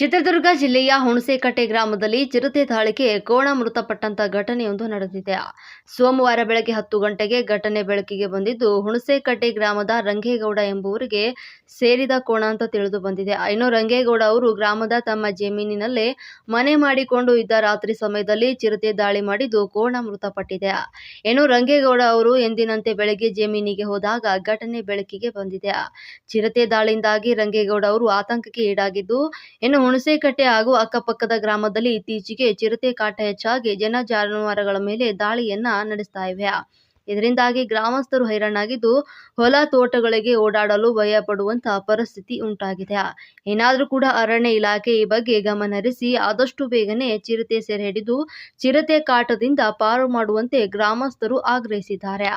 ಚಿತ್ರದುರ್ಗ ಜಿಲ್ಲೆಯ ಹುಣಸೇಕಟ್ಟೆ ಗ್ರಾಮದಲ್ಲಿ ಚಿರತೆ ದಾಳಿಗೆ ಕೋಣ ಮೃತಪಟ್ಟಂತ ಘಟನೆಯೊಂದು ನಡೆದಿದೆ. ಸೋಮವಾರ ಬೆಳಗ್ಗೆ ಹತ್ತು ಗಂಟೆಗೆ ಘಟನೆ ಬೆಳಕಿಗೆ ಬಂದಿದ್ದು, ಹುಣಸೇಕಟ್ಟೆ ಗ್ರಾಮದ ರಂಗೇಗೌಡ ಎಂಬುವರಿಗೆ ಸೇರಿದ ಕೋಣ ಅಂತ ತಿಳಿದು ಬಂದಿದೆ. ಇನ್ನು ರಂಗೇಗೌಡ ಅವರು ಗ್ರಾಮದ ತಮ್ಮ ಜಮೀನಿನಲ್ಲೇ ಮನೆ ಮಾಡಿಕೊಂಡು ಇದ್ದ ರಾತ್ರಿ ಸಮಯದಲ್ಲಿ ಚಿರತೆ ದಾಳಿ ಮಾಡಿದ್ದು ಕೋಣ ಮೃತಪಟ್ಟಿದೆ. ಇನ್ನು ರಂಗೇಗೌಡ ಅವರು ಎಂದಿನಂತೆ ಬೆಳಗ್ಗೆ ಜಮೀನಿಗೆ ಹೋದಾಗ ಘಟನೆ ಬೆಳಕಿಗೆ ಬಂದಿದೆ. ಚಿರತೆ ದಾಳಿಯಿಂದಾಗಿ ರಂಗೇಗೌಡ ಅವರು ಆತಂಕಕ್ಕೆ ಈಡಾಗಿದ್ದು, ಇನ್ನು ಹುಣಸೇಕಟ್ಟೆ ಹಾಗೂ ಅಕ್ಕಪಕ್ಕದ ಗ್ರಾಮದಲ್ಲಿ ಇತ್ತೀಚೆಗೆ ಚಿರತೆ ಕಾಟ ಹೆಚ್ಚಾಗಿ ಜನ ಜಾನುವಾರುಗಳ ಮೇಲೆ ದಾಳಿಯನ್ನ ನಡೆಸ್ತಾ ಇವೆ. ಇದರಿಂದಾಗಿ ಗ್ರಾಮಸ್ಥರು ಹೈರಾಣಾಗಿದ್ದು ಹೊಲ ತೋಟಗಳಿಗೆ ಓಡಾಡಲು ಭಯ ಪಡುವಂತಹ ಪರಿಸ್ಥಿತಿ ಉಂಟಾಗಿದೆ. ಏನಾದರೂ ಕೂಡ ಅರಣ್ಯ ಇಲಾಖೆ ಈ ಬಗ್ಗೆ ಗಮನ ಹರಿಸಿ ಆದಷ್ಟು ಬೇಗನೆ ಚಿರತೆ ಸೆರೆ ಹಿಡಿದು ಚಿರತೆ ಕಾಟದಿಂದ ಪಾರು ಮಾಡುವಂತೆ ಗ್ರಾಮಸ್ಥರು ಆಗ್ರಹಿಸಿದ್ದಾರೆ.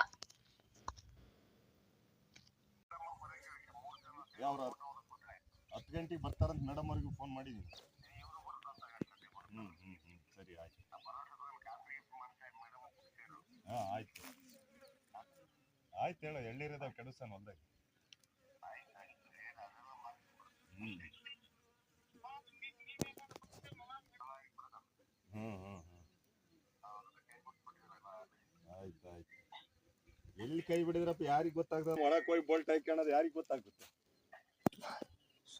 ಗಂಟೆಗೆ ಬರ್ತಾರಂತ ಮೇಡಮ್ ಅವ್ರಿಗೂ ಫೋನ್ ಮಾಡಿದ್ದೀನಿ ಹ್ಞೂ ಹ್ಞೂ ಹ್ಞೂ ಸರಿ, ಆಯ್ತು. ಹಾಂ, ಆಯ್ತು. ಆಯ್ತು ಹೇಳು ಎಳ್ಳೀರಿದಾವೆ ಕೆಡಿಸ್ತಾನ ಹೊಲ್ದಾಗ. ಹ್ಞೂ ಹ್ಞೂ ಹ್ಞೂ ಹ್ಞೂ ಆಯ್ತು ಆಯ್ತು. ಎಲ್ಲಿ ಕೈ ಬಿಡಿದ್ರಪ್ಪ, ಯಾರಿಗೆ ಗೊತ್ತಾಗ್ತದೆ? ಒಳಗೆ ಹೋಗಿ ಬೋಲ್ಟ್ ಹಾಕ್ಕೊಳ್ಳೋದು ಯಾರಿಗೆ ಗೊತ್ತಾಗುತ್ತೆ